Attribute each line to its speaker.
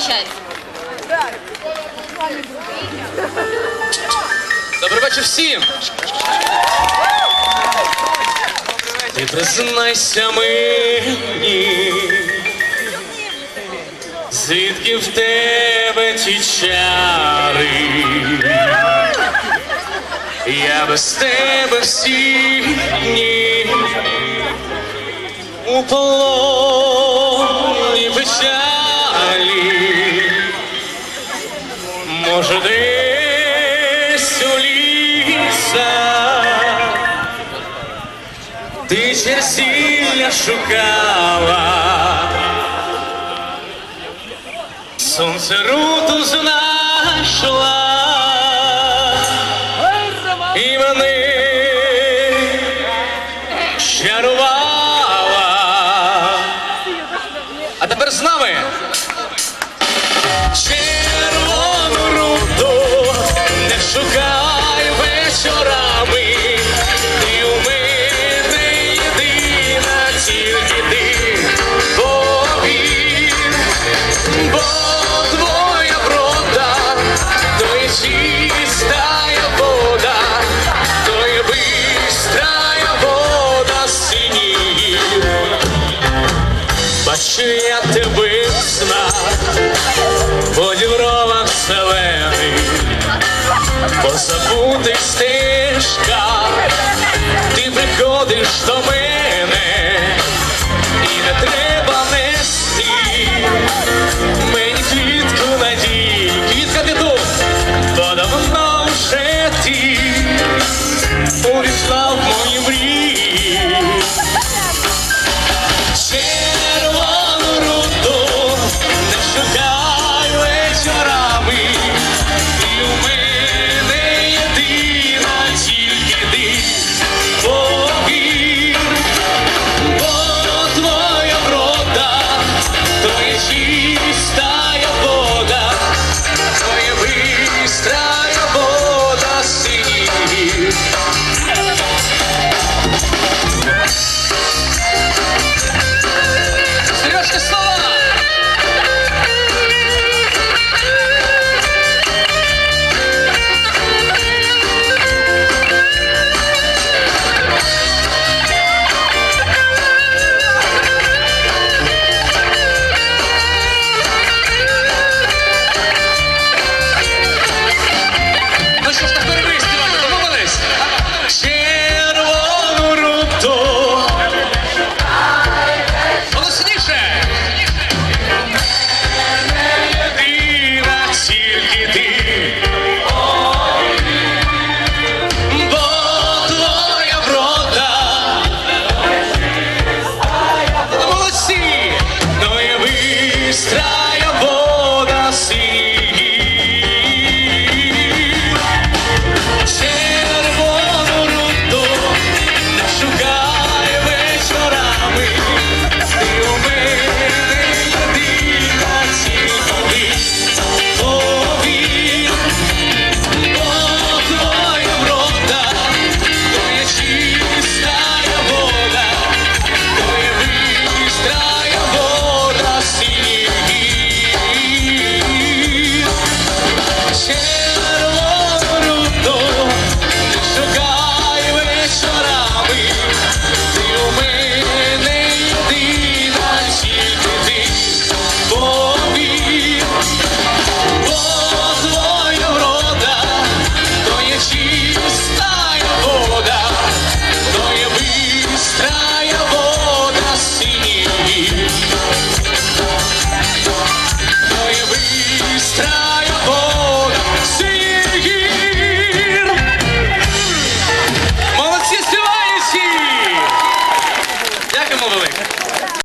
Speaker 1: Зустрічай.
Speaker 2: Добрий вечір всім! Ти признайся мені, звідки в тебе ті чари? Я без тебе всі дні у полоні Може, десь у лісах ти черсілля шукала, сонце руту знайшла і мене щарувала. А тепер з нами. Oh, they stay.